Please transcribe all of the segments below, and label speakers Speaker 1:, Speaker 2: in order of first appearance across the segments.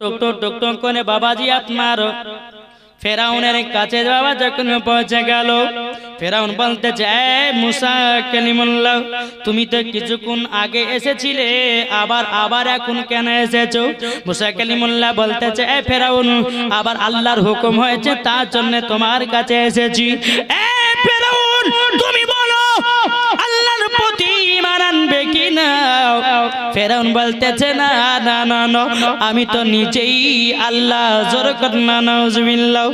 Speaker 1: টুক টুক টুক টুক করে বাবাজি ফেরাউনের কাছে বাবা যখন পৌঁছে গেল, ফেরাউন বলতেছে "এ মুসা কালিমুল্লাহ, তুমি তো কিছুক্ষণ আগে এসেছিলে, আবার আবার এখন কেন এসেছ? মুসা কালিমুল্লাহ বলতেছে এ ফেরাউন, আবার আল্লাহর হুকুম হয়েছে, তার জন্য তোমার কাছে এসেছি। ফেরাউন, তুমি বলো, আল্লাহর প্রতি ঈমান আনবে কি ফেরাউন বলতেছে, না না না আমি তো নিজেই আল্লাহ, জোর কর না, নাউজুবিল্লাহ।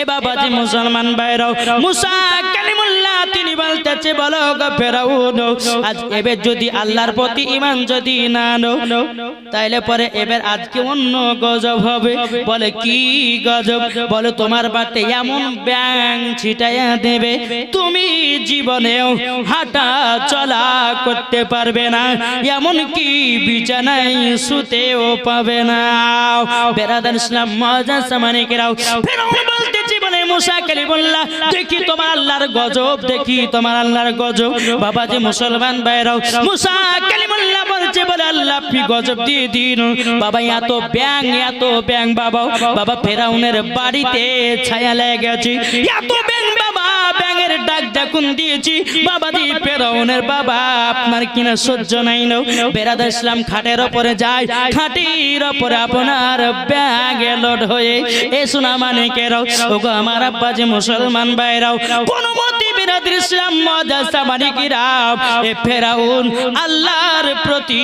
Speaker 1: এ বাবাজি মুসলমান ভাইরাও, মুসা কালিমুল্লাহ, তিনি বলতেছে, বলো গো ফেরাউন, আজ এবার যদি আল্লাহর প্রতি যদি না নো তাইলে পরে এবার আজকে অন্য গজব হবে? বলে, কি গজব? বলে, তোমার বাতে এমন ব্যাং ছিটাইয়া দেবে, তুমি জীবনেও হাঁটা চলা করতে পারবে না এমন কি বিছানায় শুতেও পাবে না। বেরাদার ইসলাম মজা সামানে কেরাও দেখি তোমার আল্লাহর গজব বাবা যে মুসলমান বাড়িতে ছায়া লেগে গেছে এত ব্যাং ব্যাঙের ডাক যখন দিয়েছি। বাবা দি ফেরাউনের বাবা, আপনার কিনা সহ্য নাই নো। বেরাদ ইসলাম খাটের ওপরে যায়, খাটির ওপরে আপনার ব্যাগে লোড হয়ে এ শোনা মানে কেরাও ওগো আমার আব্বা যে মুসলমান বাইরাও কোন মতে বেরাদ ইসলাম মজাসা মানে কিরাও। এ ফেরাউন আল্লাহর প্রতি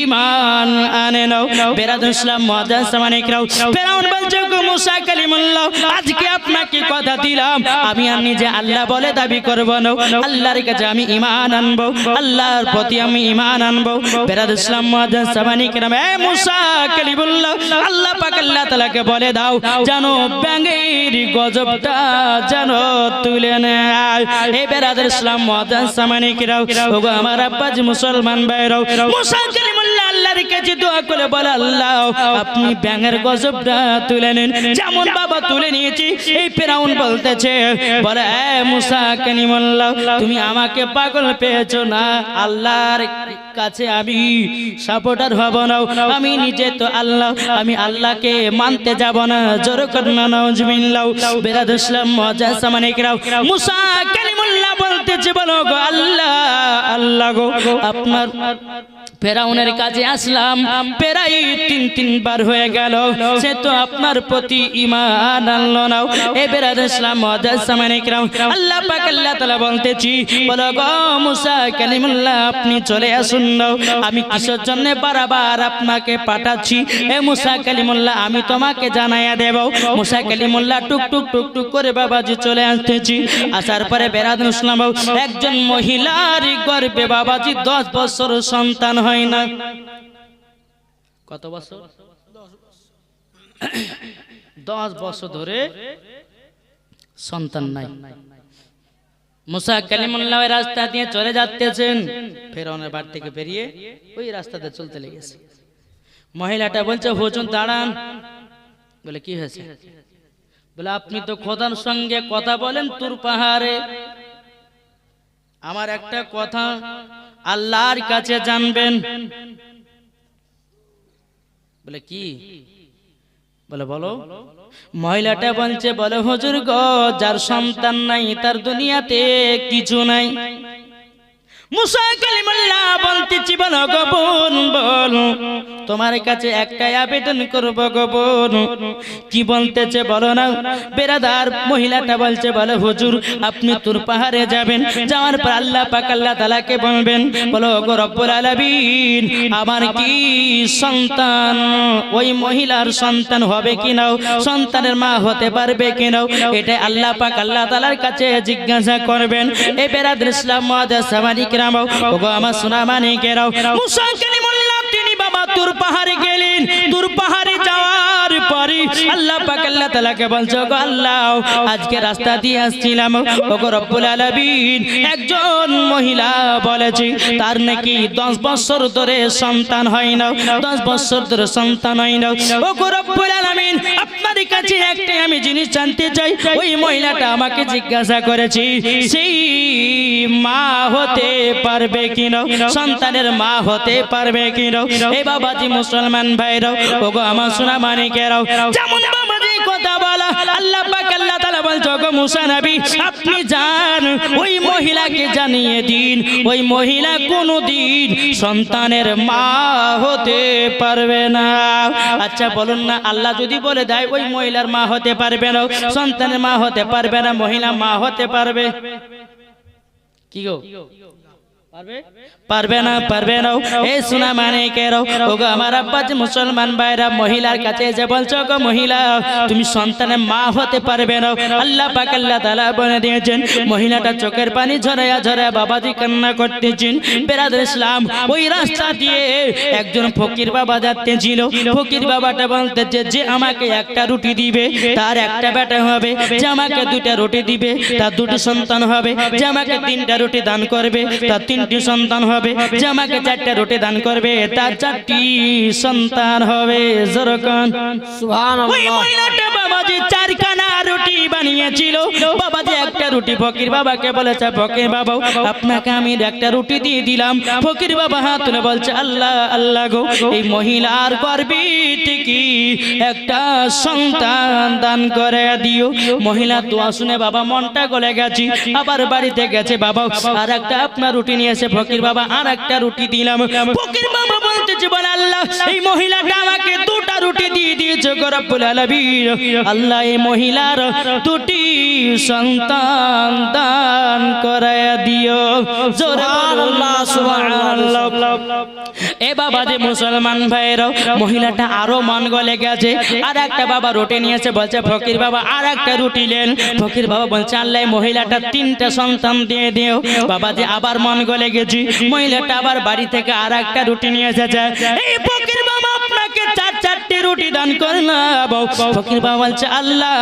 Speaker 1: ঈমান আনে নাও বেরাদ ইসলাম মজাসা মানে কিরাও। ফেরাউন বলছে গো মুসা কালিমুল্লাহ, আজকে আপনাকে কথা দিলাম। আমি আর নিজে আল্লাহ বলে দাবি করব না। আল্লাহর কাছে আমি ইমান আনব। আল্লাহর প্রতি আমি ইমান আনব। বেরাদ ইসলাম মহাজান সাবানি কেরাম। এ মুসা কালিবুল্লাহ আল্লাহ পাক আল্লাহ তাআলাকে বলে দাও, জানো ব্যাঙের গজবটা জানো তুলে নেয়। এ বেরাদ ইসলাম মহাজান সামানি ওগো আমার আব্বাজ মুসলমান ভাইরাও, মুসা কালিমা আল্লাহর কাছে দোয়া করে বলে, আল্লাহ, আপনি ব্যাঙের গজবটা তুলে নেন। যেমন বাবা তুলে নিয়েছি, এই ফেরাউন বলতেছে, বলে, এ মুসা কালিমুল্লাহ, তুমি আমাকে পাগল পেয়েছ না? আল্লাহর কাছে আমি সাপোর্টার হব না। আমি নিজে তো আল্লাহ, আমি আল্লাহকে মানতে যাব না। জোর করনা, নাউজুবিল্লাহ। বেরাদ ইসলাম মজা সামানে কিরাও মুসা কালিমুল্লাহ বলতেছে, বলো গো, আল্লাহ আল্লাহ গো, আপনার ফেরাউনের কাছে আসলাম। প্রায় তিন তিনবার হয়ে গেল। সে তো আপনার প্রতি ইমান আনলো না। এ বেরাদ ইসলাম আল্লাহ পাক আল্লাহ তাআলা বলতেছি বলো গো মুসা কালিমুল্লাহ আপনি চলে আসুন না। আমি কিসের জন্য বারবার আপনাকে পাঠাচ্ছি? এ মুসা কালিমুল্লাহ আমি তোমাকে জানাইয়া দেব। মুসা কালিমুল্লাহ টুক টুক টুক টুক করে বাবাজি চলে আসতেছি। আসার পরে বেরাদ ইসলাম একজন মহিলার গর্বে বাবাজি দশ বছর সন্তান হয় না। কত বছর? দশ বছর ধরে সন্তান নাই। রাস্তা দিয়ে চলে ফেরাউনের বাড়ি থেকে বেরিয়ে ওই রাস্তাতে চলতে লেগেছে। মহিলাটা বলছে দাঁড়ান। বলে, কি হয়েছে? বলে, আপনি তো খোদার সঙ্গে কথা বলেন, তুর পাহাড়ে। আমার একটা কথা আল্লাহর কাছে জানবেন। বলে কি? বলে বলো, মহিলাটা বলছে, বলে, হজুর গ, যার সন্তান নাই, তার দুনিয়াতে কিছু নাই। তোমার কাছে একটাই আবেদন করব কি বলতেছে বলো না? মহিলাটা বলছে, বলে আপনি তোর পাহাড়ে যাবেন, যাওয়ার পর আল্লাহ পাক আল্লাহ তালাকে বলবেন, বলো গো রব্বুল আলামিন, আমার কি সন্তান? ওই মহিলার সন্তান হবে কি নাও সন্তানের মা হতে পারবে কি নাও এটা আল্লাহ পাক আল্লাহ তালার কাছে জিজ্ঞাসা করবেন। এ বেরাদ ইসলাম মহাদাস সামানিক রাম ওগো আমার সোনা মানিকেরাও মুসা কালিমুল্লাহ তিনি বাবা তুর পাহাড়ে গেলেন। তুর পাহাড়ে আল্লাহ পাক আল্লাহ তাআলাকে বলছো গো আল্লাহ, আজকে রাস্তা দিয়ে আসছিলাম। ওগো রব্বুল আলামিন একজন মহিলা বলেছে, তার নাকি 10 বছর ধরে সন্তান হয় না 10 বছর ধরে সন্তান হয় না ওগো রব্বুল আলামিন, আপনার কাছে একটা আমি জিনিস জানতে চাই। ওই মহিলাটা আমাকে জিজ্ঞাসা করেছি, সেই মা হতে পারবে কিনা? সন্তানের মা হতে পারবে কিনা? এই বাবাজি মুসলমান ভাইরাও ওগো আমার সোনা মানিকেরাও আপনি যান, ওই মহিলাকে জানিয়ে দিন। ওই মহিলা সন্তানের মা হতে পারবে না। আচ্ছা বলুন না, আল্লাহ যদি বলে দেয়, ওই মহিলার মা হতে পারবে না, সন্তানের মা হতে পারবে না, মহিলা মা হতে পারবে। কি গো? পারবে? না পারবে না এ সোনা মানে কেরো ওগো আমার আব্বা যে মুসলমান ভাইরা মহিলার কাছে যে বলছো গো মহিলা তুমি সন্তানের মা হতে পারবে না। আল্লাহ পাক আল্লাহ তাআলা বলে দিয়েছেন মহিলাটা চোখের পানি ঝরায়া ঝরায়া বাবাজি কান্না করতেছেন। বেরাদ ইসলাম ওই রাস্তা দিয়ে একজন ফকির বাবা যাচ্তেছিল ফকির বাবাটা বলতেছে যে আমাকে একটা রুটি দিবে তার একটা বেটা হবে। যে আমাকে দুটা রুটি দিবে তার দুটি সন্তান হবে। যে আমাকে তিনটা রুটি দান করবে তার তিনটি সন্তান হবে যে আমাকে চারটা রুটি দান করবে তার চারটি সন্তান হবে জরকান। ওই মহিলাটা বাবাজি চারখানা রুটি বানিয়েছিল। বাবাজি একটা রুটি ফকির বাবাকে বলেছে ফকির বাবা আপনাকে আমি একটা রুটি দিয়ে দিলাম। ফকির বাবা হাত তুলে বলছে আল্লাহ আল্লাহ গো এই মহিলার গর্বে থেকে একটা সন্তান দান করে দিও। মহিলা দোয়া শুনে বাবা মনটা গলে গেছি। আবার বাড়িতে গেছে বাবা আর একটা আপনার রুটি নিয়েছে ফকির বাবা আর একটা রুটি দিলাম। ফকির বাবা বলতেছে, বলে আল্লাহ, এই মহিলাটা আমাকে দুটা রুটি দিয়ে দিয়েছে গরব্বুল রব্বুল আলামিন। আল্লাহ, এই মহিলার দুটি সন্তান দান করায় দিও। এ বাবা যে মুসলমান ভাইয়েরও মহিলাটা আরও মন গলে গেছে। আর একটা বাবা রুটি নিয়েছে, বলছে, ফকির বাবা আর একটা রুটি নেন। ফকির বাবা বলছে, আল্লাহ মহিলাটা তিনটা সন্তান দিয়ে দিও। বাবা যে আবার মন গলে গেছি, মহিলাটা আবার বাড়ি থেকে আর একটা রুটি নিয়ে এসেছে। এই ফকির বাবা আপনাকে চার চারটে রুটি দান করলাম ফকির বাবা বলছে আল্লাহ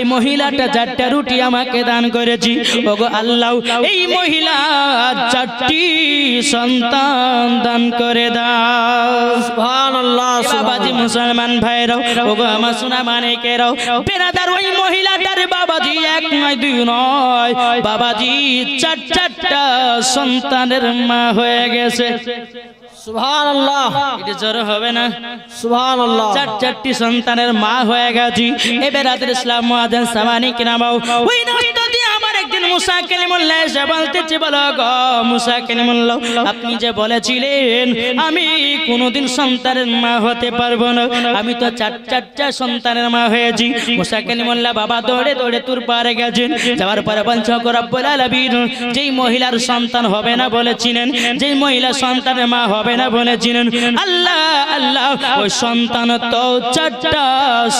Speaker 1: এই মহিলাটা চারটে রুটি আমাকে দান করেছি। ওগো আল্লাহ এই মহিলা চারটি সন্তান দান করে দাও।
Speaker 2: সুবহানাল্লাহ
Speaker 1: বাবাজি মুসলমান ভাইরাও ওগো আমার সোনা মানিকেরাও বেনাদার ওই মহিলাটার বাবাজি এক নয় দুই নয়। বাবাজি চার চারটা সন্তানের মা হয়ে গেছে।
Speaker 2: সুবহানাল্লাহ।
Speaker 1: এটা জ্বর হবে না।
Speaker 2: সুবহানাল্লাহ।
Speaker 1: চার চারটি সন্তানের মা হয়ে গেছি। এবার রাতের ইসলাম মুআজ্জিন সামানি কিনামাও ওই রাস্তা দিয়ে একদিন মুসা কালিমুল্লাহ এসে বলতেছে, বলো মুসা কালিমুল্লাহ আপনি যে বলেছিলেন, আমি কোনোদিন সন্তানের মা হতে পারব না। আমি তো চার, চারটা সন্তানের মা হয়েছি। মুসা কালিমুল্লাহ বাবা দৌড়ে দৌড়ে তোর পারে গেছেন। যাওয়ার পরে আলামিন, যেই মহিলার সন্তান হবে না বলেছিলেন, যেই মহিলা সন্তানের মা হবে না বলেছিলেন, আল্লাহ আল্লাহ, ওই সন্তান তো চারটা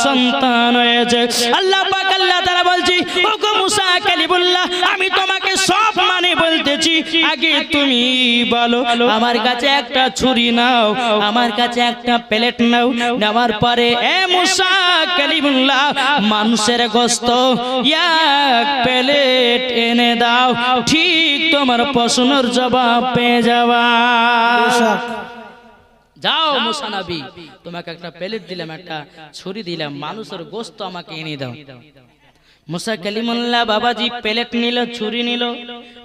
Speaker 1: সন্তান হয়েছে। আল্লাহ পাক আল্লাহ তারা বলছি, ওগো কালিবুল্লাহ আমি তোমাকে সব মানে বলতেছি। আগে তুমি বলো আমার কাছে একটা ছুরি নাও আমার কাছে একটা প্লেট নাও নেওয়ার পরে এ মুসা কালিবুল্লাহ মানুষের গোস্ত এক প্লেট এনে দাও ঠিক তোমার প্রশ্নের জবাব পেয়ে যাওয়া যাও মুসানবী তোমাকে একটা প্লেট দিলাম একটা ছুরি দিলাম মানুষের গোস্ত আমাকে এনে দাও। মুসা কালিমুল্লাহ বাবাজি প্লেট নিল, ছুরি নিল।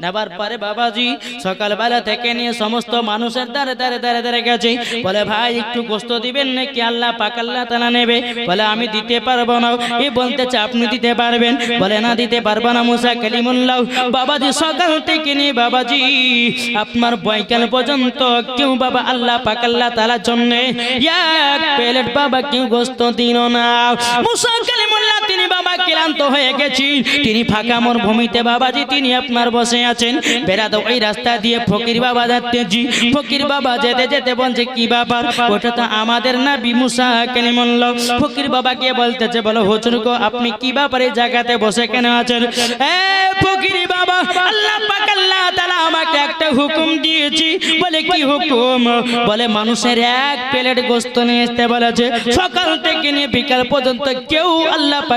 Speaker 1: নেবার পরে বাবাজি সকালবেলা থেকে নিয়ে সমস্ত মানুষের দ্বারে দ্বারে দ্বারে দ্বারে গেছে। বলে, ভাই, একটু গোস্ত দিবেন নাকি? আল্লাহ পাক আল্লাহ তালা নেবে। বলে, আমি দিতে পারব না। এ বলতেছে আপনি দিতে পারবেন? বলে, না, দিতে পারব না মুসা কালিমুল্লাহ। বাবাজি সকাল থেকে নিয়ে, বাবাজি, আপনার বৈকাল পর্যন্ত কেউ বাবা আল্লাহ পাক আল্লাহ তালার জন্য এক প্লেট বাবা কেউ গোস্ত দিল না। মুসা কালিমুল্লাহ তিনি বাবা ক্লান্ত হয়ে গেছি তিনি ফাঁকা মরুভূমিতে বাবাজি, তিনি আপনার বসে আছেন। বেড়া বেড়াত ওই রাস্তা দিয়ে ফকির বাবা যাচ্তেছি ফকির বাবা যেতে যেতে বলছে, কি ব্যাপার? ওটা তো আমাদের না বিমুসা কেনিমল্ল ফকির বাবাকে বলতেছে, বলো, হুজুর গো, আপনি কি ব্যাপারে জায়গাতে বসে কেন আছেন? এ, ফকির বাবা, আল্লাহ পাক, আল্লাহ তাআলা আমাকে একটা হুকুম দিয়েছি। বলে, কি হুকুম? বলে, মানুষের এক প্লেট গোস্ত নিয়ে আসতে বলেছে। সকাল থেকে নিয়ে বিকাল পর্যন্ত কেউ আল্লাহ পাক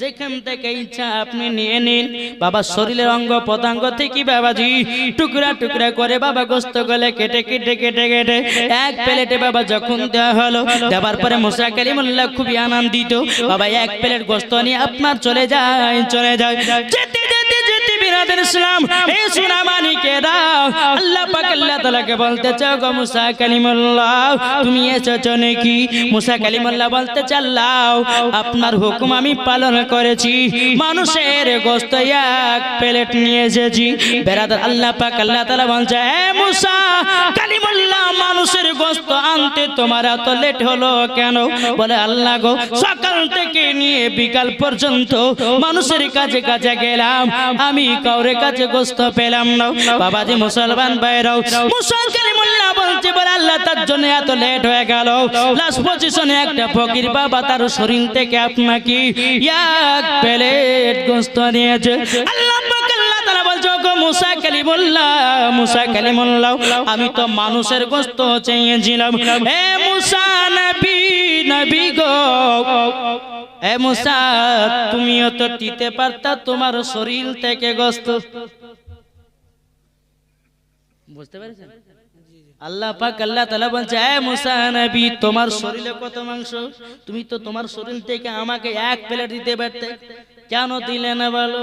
Speaker 1: যেখান থেকে নিয়ে নিন। বাবা শরীরের অঙ্গ থেকে টুকরা টুকরা করে বাবা গোস্ত কেটে কেটে কেটে কেটে এক প্লেটে বাবা যখন খুবই আনন্দিত। বাবা এক প্লেট গোস্ত নিয়ে আপনার চলে যায় চলে যায়। বিরাদের ইসলাম, এই সোনা মানিকে দাও। আল্লাহ পাক আল্লাহ তাআলাকে বলতে চাও, গো মুসা কালিমুল্লাহ, তুমি এসেছ নাকি? মুসা কালিমুল্লাহ বলতে চাল্লাও আপনার হুকুম আমি পালন করেছি। মানুষের গোস্ত এক প্লেট নিয়ে এসেছি। বেরাদার আল্লাহ পাক আল্লাহ তাআলা বলছে হে মুসা কালিমুল্লাহ, মানুষের গোস্ত আনতে তোমার এত লেট হলো কেন? বলে আল্লাহ গো, সকাল থেকে নিয়ে বিকাল পর্যন্ত মানুষের কাছে কাছে গেলাম। আমি কাউরে কাছে গোস্ত পেলাম না। বাবাজি মুসলমান বাইরাও মুসল কালিমুল্লাহ বলছে, বলে আল্লাহ তার জন্য এত লেট হয়ে গেল। লাস্ট পজিশনে একটা ফকির বাবা তার শরীর থেকে আপনাকে এক প্লেট গোস্ত নিয়েছে আল্লাহ মুসা কালিমুল্লাহ মুসা কালিমুল্লাহ, আমি তো মানুষের গোস্ত চেয়েছিলাম। হে মুসা নবী নবী গো। এ মুসা, তুমিও তো দিতে পারতা, তোমার শরীর থেকে গোস্ত। বুঝতে পেরেছেন? আল্লাহ পাক, আল্লাহ তালা বলছে, এ মুসা তোমার শরীরে কত মাংস? তুমি তো তোমার শরীর থেকে আমাকে এক প্লেট দিতে পারতে। কেন দিলে না বলো?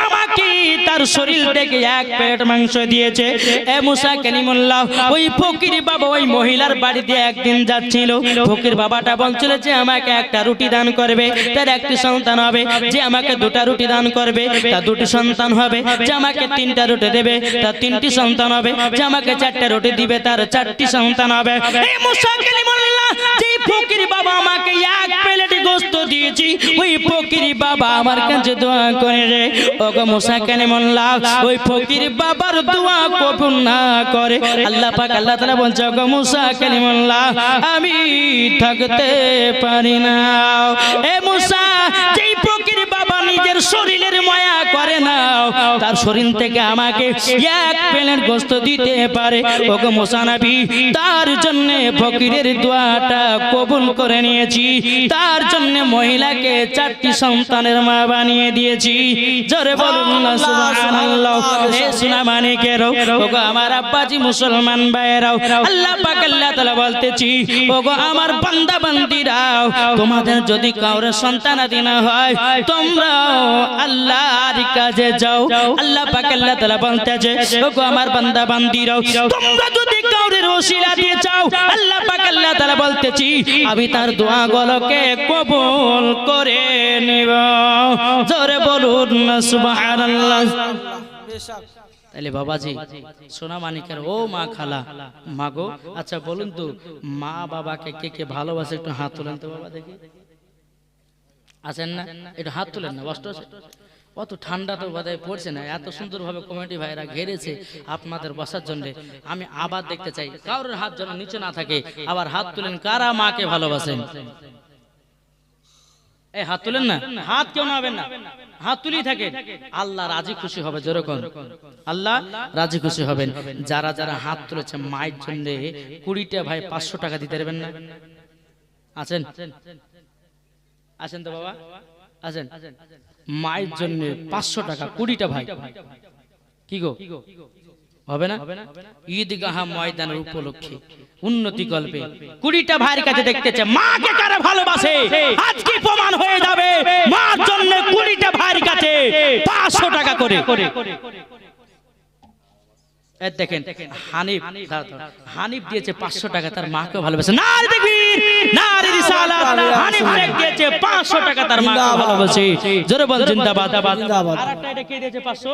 Speaker 1: তার শরীর থেকে এক প্লেট মাংস দিয়েছে। এ মুসা কলিমুল্লাহ, ওই ফকির বাবা, ওই মহিলার বাড়িতে একদিন যাচ্ছিল। ফকির বাবাটা বলছিল যে, আমাকে একটা রুটি দান করবে, তার একটি সন্তান হবে, যে আমাকে দুটা রুটি দান করবে তার দুটি সন্তান হবে, যে আমাকে তিনটা রুটি দেবে তার তিনটি সন্তান হবে, যে আমাকে চারটে রুটি দিবে, তার চারটি সন্তান হবে। এই মুসা কালিমুল্লাহ, যেই ফকির বাবা আমাকে এক প্লেট গোস্ত দিয়েছি, ওই ফকির বাবা আমার কাছে দোয়া করে রে ও গো মন কালিমুল্লাহ ওই ফকির বাবার দোয়া কবুল না করে। আল্লাহ পাক আল্লাহ তাআলা বলছে গো মুসা কেন কালিমুল্লাহ আমি থাকতে পারি না। এ মুসা যেই ফকির বাবা নিজের না তার শরীর থেকে আমাকে এক প্লেট গোস্ত দিতে পারে। ওগো মোসানাবি তার জন্য ফকিরের দোয়াটা কবুল করে নিয়েছি। তার জন্য মহিলাকে চারটি সন্তানের মা বানিয়ে দিয়েছি। জোরে বলুন না সুবহানাল্লাহ। এ সোনা ওগো আমার আব্বাজি মুসলমান ভাইরাও আল্লাহ পাক আল্লাহ তাআলা বলতেছি ওগো আমার বান্দা বান্দিরাও তোমাদের যদি কাউরে সন্তানাদি না হয় তোমরা আল্লাহর কাছে যাও। আল্লাহ পাক আল্লাহ তাআলা বলতেছে ওগো আমার বান্দা বান্দিরাও তোমরা যদি কাউরে রসিলা দিয়ে চাও আল্লাহ পাক আল্লাহ তাআলা বলতেছি আমি তার দোয়া গুলোকে কবুল করে নিব। জোরে বলুন না সুবহানাল্লাহ।
Speaker 2: বেশক
Speaker 1: তাহলে বাবাজি সোনা মানিকের ও মা খালা মা গো আচ্ছা বলুন তো মা বাবাকে কে কে ভালোবাসে একটু হাত তোলেন তো বাবা দেখি। আছেন না? একটু হাত তোলেন না কষ্ট আছে অত ঠান্ডা তো বোধহয় পড়ছে না, এত সুন্দরভাবে কমিটি ভাইরা ঘেরেছে আপনাদের বসার জন্য। আমি আবার দেখতে চাই, কারোর হাত যেন নিচে না থাকে, আবার হাত তুলেন, কারা মাকে ভালোবাসেন? এই হাত তুলেন না, হাত কেউ নাবেন না, হাত তুলি থাকে আল্লাহ রাজি খুশি হবে যেরকম। আল্লাহ রাজি খুশি হবেন। যারা যারা হাত তুলেছে মায়ের জন্য, কুড়িটা ভাই পাঁচশো টাকা দিতে পারবেন না? আছেন? আছেন তো বাবা? আছেন? মায়ের জন্য পাঁচশো টাকা কুড়িটা ভাই। কি গো? হবে না? ঈদগাহা ময়দানের উপলক্ষে উন্নতি গল্পে কুড়িটা ভাইয়ের কাছে দেখতেছে মাকে কারা ভালোবাসে? আজকে প্রমাণ হয়ে যাবে। মার জন্য কুড়িটা ভাইয়ের কাছে পাঁচশো টাকা করে। এই দেখেন হানিফ। হানিফ দিয়েছে পাঁচশো টাকা তার মাকে ভালোবাসে। না দেখবি হানিফ দিয়েছে পাঁচশো টাকা তার মাকে ভালোবাসে। জোরে বল জিন্দাবাদ। আর একটা এটা কে দিয়েছে পাঁচশো?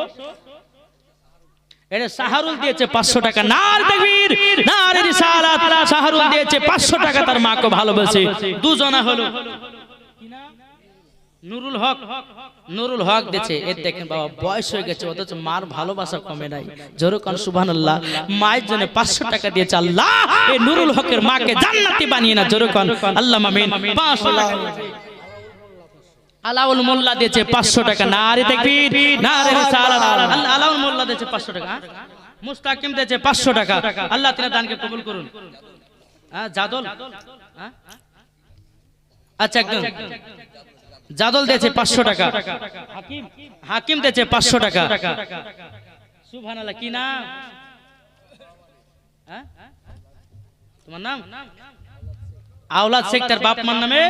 Speaker 1: এটা সাহারুল দিয়েছে পাঁচশো টাকা। দেখবির সাহারুল দিয়েছে পাঁচশো তার মাকে ভালোবাসে। দুজনা হলো। নুরুল হক নুরুল হক দিয়েছে এর দেখেন বাবা, বয়স হয়ে গেছে, অথচ মার ভালোবাসা কমে নাই। জোরে কান সুবহান মায়ের জন্য পাঁচশো টাকা দিয়েছে আল্লাহ। এই নুরুল হকের মাকে জান্নাতি বানিয়ে না, জোরে কান। আল্লাহ পাঁচশো টাকা আলাউল মোল্লা দিয়েছে পাঁচশো টাকা। না রে দেখবির না আল্লাহ আলাউল মোল্লা দিয়েছে পাঁচশো টাকা? মুস্তাকিম দিয়েছে পাঁচশো টাকা। আল্লাহ তিনা দানকে কবুল করুন। হ্যাঁ জাদল হ্যাঁ? আচ্ছা একদম। জাদল দিয়েছে পাঁচশো টাকা। হাকিম? দিয়েছে পাঁচশো টাকা। আল্লাহ কি নাম? হ্যাঁ? তোমার নাম? আওলাদ শেখ তার বাপ মার নামে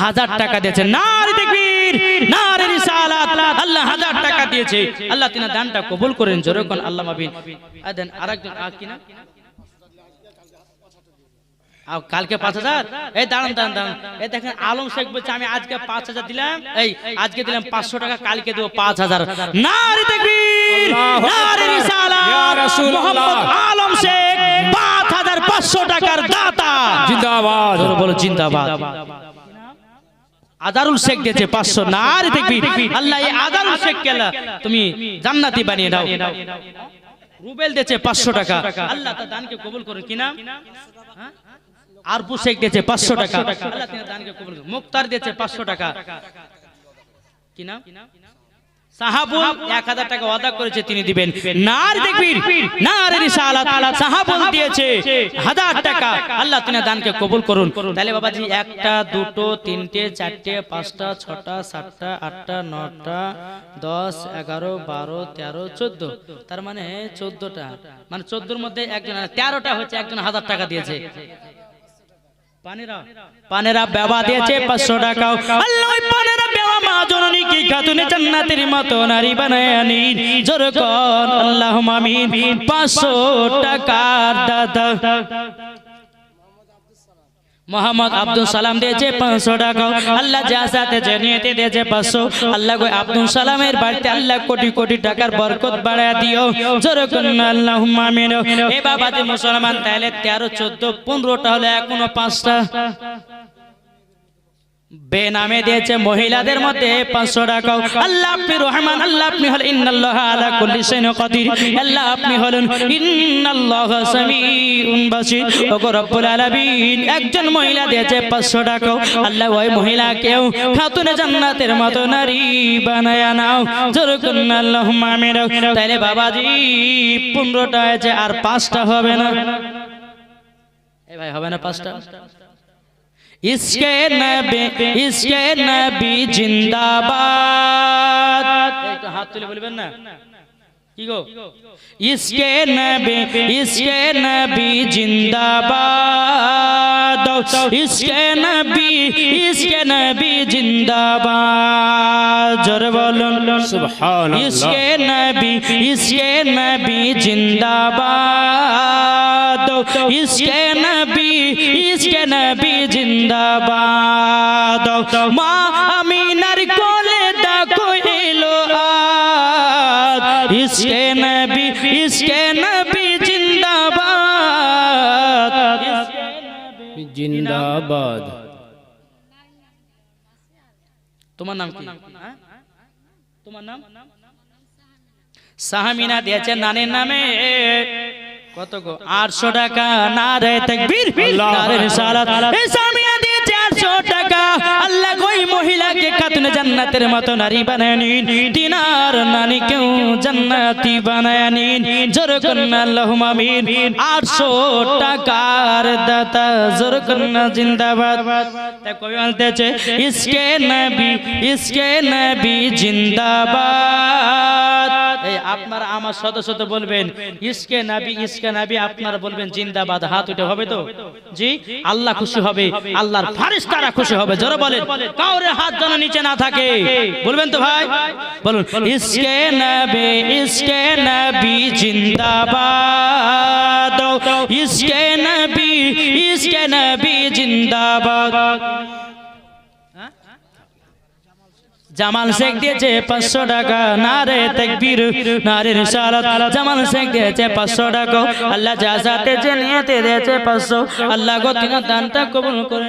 Speaker 1: হাজার টাকা দিয়েছে। নারী দেখবির নারী রিসালাত। আল্লাহ হাজার টাকা দিয়েছে। আল্লাহ তিনা দানটা কবুল করেন জোরে কোন আল্লাহ মাবিন। আর দেন আরেকজন আর কি না আর কালকে পাঁচ হাজার? এই দাঁড়ান দাঁড়ান দাঁড়ান এই দেখেন আলম শেখ বলছে আমি আজকে পাঁচ হাজার দিলাম। এই আজকে দিলাম পাঁচশো টাকা কালকে দেবো পাঁচ হাজার। নারী দেখবির নারী আলম শেখ পাঁচ হাজার পাঁচশো টাকার দাতা।
Speaker 3: জিন্দাবাদ।
Speaker 1: বলো জিন্দাবাদ। আদারুল শেখ দিয়েছে পাঁচশো। না আর দেখবি। আল্লাহ এই আদারুল শেখ কেলা তুমি জান্নাতি বানিয়ে দাও। রুবেল দিয়েছে পাঁচশো টাকা। আল্লাহ তার দানকে কবুল করুন কিনা হ্যাঁ? শেখ দিয়েছে পাঁচশো টাকা। মুক্তার দিয়েছে পাঁচশো টাকা। কি করেছে, তিনি দিবেন। আল্লাহ তিনি দানকে কবুল করুন। তাহলে একটা, দুটো, তিনটে, চারটে, পাঁচটা, ছটা, সাতটা, আটটা, নটা, দশ, এগারো, বারো, তেরো, চোদ্দ। তার মানে চোদ্দটা। মানে চোদ্দোর মধ্যে একজন তেরোটা হচ্ছে একজন হাজার টাকা দিয়েছে। পানেরা বেবা দিয়েছে পাঁচশো টাকা আল্লাহ পানেরা বেবা মা জননী কি খাতুনে জান্নাতের মতো নারী বানায় জোর কর আল্লাহ মামিন পাঁচশো টাকার দাদা। মোহাম্মদ আব্দুল সালাম দিয়েছে পাঁচশো টাকা আল্লাহ যা সাথে জানিয়ে দিয়েছে পাঁচশো। আল্লাহ গো আব্দুল সালামের বাড়িতে আল্লাহ কোটি কোটি টাকার বরকত বাড়া দিও। যেরকম আল্লাহ মামিন এ বাবা মুসলমান তাহলে তেরো চোদ্দ পনেরোটা হলো এখনও পাঁচটা। বেনামে দিয়েছে মহিলাদের মধ্যে পাঁচশো টাকা আল্লাহ আপনি রহমান আল্লাহ আপনি হলেন ইন্নাল্লাহ আলা কুল্লি শাইইন কাদির। আল্লাহ আপনি হলেন ইন্নাল্লাহ সামিউন বাসির। ওগো রব্বুল আলামিন একজন মহিলা দিয়েছে পাঁচশো টাকা আল্লাহ ওই মহিলাকেও খাতুনে জান্নাতের মতো নারী বানায় নাও। যেরকম আল্লাহ মামির তাইলে বাবাজি পনেরোটা আছে আর পাঁচটা হবে না। এ ভাই হবে না পাঁচটা? इसके नबी इसके नबी जिंदाबाद একটু হাত তুলে বলবেন না কি গো इसके नबी इसके नबी जिंदाबाद इसके नबी इसके नबी जिंदाबाद जोर बोलुन
Speaker 3: सुभान
Speaker 1: इसके नबी इसके नबी जिंदाबाद इसके नबी इसके नबी জিন্দাবাদ। মা কোলে দেখো এলো ইসকে নবী ইসকে নবী জিন্দাবাদ।
Speaker 3: জিন্দাবাদ।
Speaker 1: তোমার নাম কি? তোমার নাম? সাহামিনা দিয়েছে নানের নামে। কত গো? আটশো টাকা না রে তাকবীর নারে সালাত এই জান্নাতের মতো নারী বানায় নিন। দিনার জান্নাতি বানায় নিন। জোর মামিন আটশো টাকার দাতা জোর কন্না জিন্দাবাদ। ইসকে ইসকে জিন্দাবাদ। আপনারা আমার সাথে বলবেন, ইসকে নাবি ইসকে নাবি, আপনারা বলবেন, জিন্দাবাদ। হাত উঠে হবে তো? জি? আল্লাহ খুশি হবে। আল্লাহর ফারিস্তারা খুশি হবে। জোরে বলেন। কাউরে হাত যেন নিচে না থাকে। বলবেন তো ভাই। বলুন। ইসকে নবী ইসকে নবী জিন্দাবাদ। ইসকে নবী ইসকে নবী জিন্দাবাদ। জামাল শেখ দিয়েছে পাঁচশো টাকা। নারে তেকবীর নারে রিসালাত। জামাল শেখ দিয়েছে পাঁচশো টাকা। আল্লাহ যা সাথে যে নিয়েতে দিয়েছে পাঁচশো। আল্লাহ গো তিন দানটা কবুল করে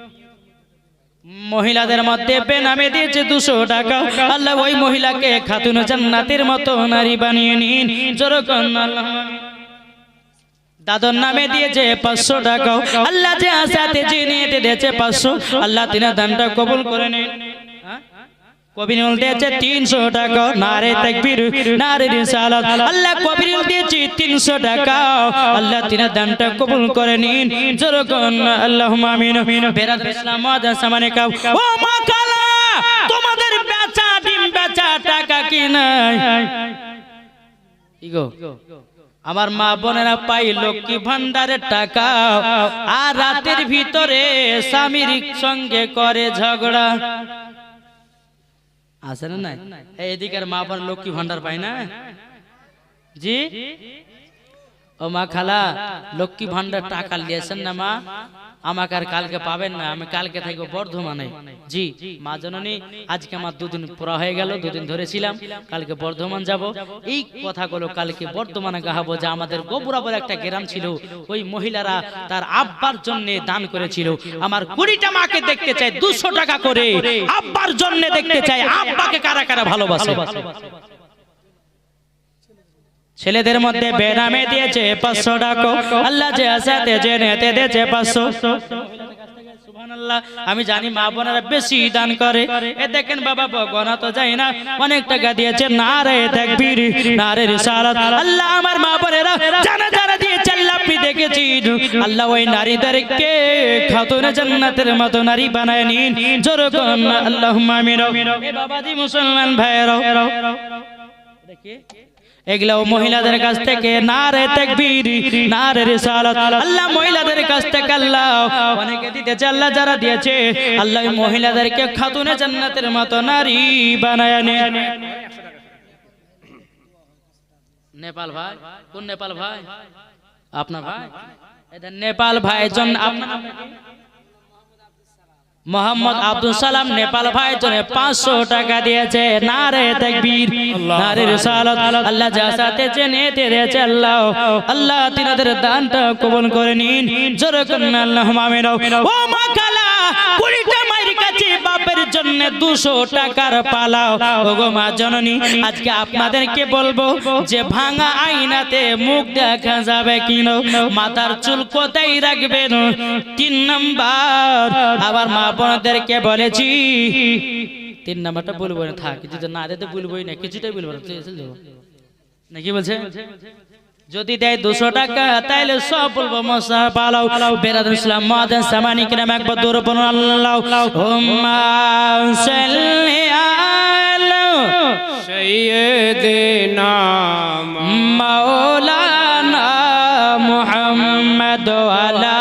Speaker 1: মহিলাদের মধ্যে বেনামে দিয়েছে দুশো টাকা। আল্লাহ ওই মহিলাকে খাতুন জান্নাতের মতো নারী বানিয়ে নিন। আল্লাহ দাদর নামে দিয়েছে পাঁচশো টাকা আল্লাহ যে আসাতে যে নিয়ে দিয়েছে পাঁচশো। আল্লাহ তিনা দানটা কবুল করে নিন। কবিরুল দিয়েছে তিনশো টাকা, নারে তাকবীর, নারে রিসালাত। আল্লাহ কবিরুল দিয়েছে তিনশো টাকা। আল্লাহ তিনা দানটা কবুল করে নিন। যেরকম আল্লাহ আমিন। বেরাদ ইসলাম সামানে কাউ। ও মা কালা, তোমাদের বেচা ডিম, বেচা টাকা কি নাই? ইগো, আমার মা বোনেরা পাই লক্ষ্মী ভান্ডারের টাকা? আর রাতের ভিতরে স্বামীর সঙ্গে করে ঝগড়া। আছে না নাই? এদিকে এদিকের মা বোন লক্ষ্মী ভান্ডার পাই না? জি? ও মা খালা লক্ষ্মী ভান্ডার টাকা নিয়েছেন না মা? আমাকে আর কালকে পাবেন না, আমি কালকে থাকব বর্ধমানে। জি, মা জননী, আজকে আমার দুদিন পুরা হয়ে গেল, দুদিন ধরেছিলাম, কালকে বর্ধমান যাব। এই কথাগুলো কালকে বর্ধমানে গাহাবো যে আমাদের গোবরাবর একটা গ্রাম ছিল, ওই মহিলারা তার আব্বার জন্য দান করেছিল। আমার কুড়িটা মাকে দেখতে চাই দুশো টাকা করে। আব্বার জন্য দেখতে চাই আব্বাকে কারা কারা ভালোবাসে? ছেলেদের মধ্যে বেনামে দিয়েছে পাঁচশো টাকা আল্লাহ যে আসাতে যে নেতে দিয়েছে পাঁচশো। আমি জানি মা বোনেরা বেশি দান করে। এ দেখেন বাবা গনা তো যায় না। অনেক টাকা দিয়েছে। না রে দেখবির না রে রিসালাত। আল্লাহ আমার মা বোনেরা জানা জানা দিয়েছে। আল্লাহ আপনি দেখেছি আল্লাহ ওই নারীদেরকে খাতুন জান্নাতের মতো নারী বানায় নিন। যেরকম আল্লাহ আমিন। এ বাবাজি মুসলমান ভাইয়েরাও। দেখি। এগুলাও মহিলাদের কাছ থেকে না রে তাকবীর না রে রিসালাত। আল্লাহ মহিলাদের কাছ থেকে আল্লাহ অনেকে দিতেছে আল্লাহ যারা দিয়েছে আল্লাহ মহিলাদেরকে খাতুনে জান্নাতের মতো নারী বানায় নেন নেপাল ভাই কোন নেপাল ভাই? আপনার ভাই? নেপাল ভাই জন আপনার? মোহাম্মদ আব্দুল সালাম নেপাল ভাই জনে পাঁচশো টাকা দিয়েছে। না রে তাকবীর নারে রিসালাত। আল্লাহ যা সাথে জেনে দিয়েছে আল্লাহ। আল্লাহ তিনাদের দানটা কবুল করে নিন। জোরে করুন আল্লাহ আমিন। ও মা কালা কুড়িটা বাপের জন্য দুশো টাকার পালাও। ওগো মা জননী, আজকে আপনাদেরকে বলব যে ভাঙা আইনাতে মুখ দেখা যাবে কিনো মাথার চুল কোথায় রাখবেন তিন নাম্বার, আবার মা বোনদেরকে বলেছি, তিন নাম্বারটা বলব না, থাক কিছু না দিতে বলবোই না, কিছুটাই বলব না। নাকি বলছে? যদি দেয় দুশো টাকা তাইলে সব বলব মশা পালাও। বেরাদ ইসলাম মাদান সামানি কিরাম একবার দূর পন আল্লাহ। মাওলানা মুহাম্মদ আলা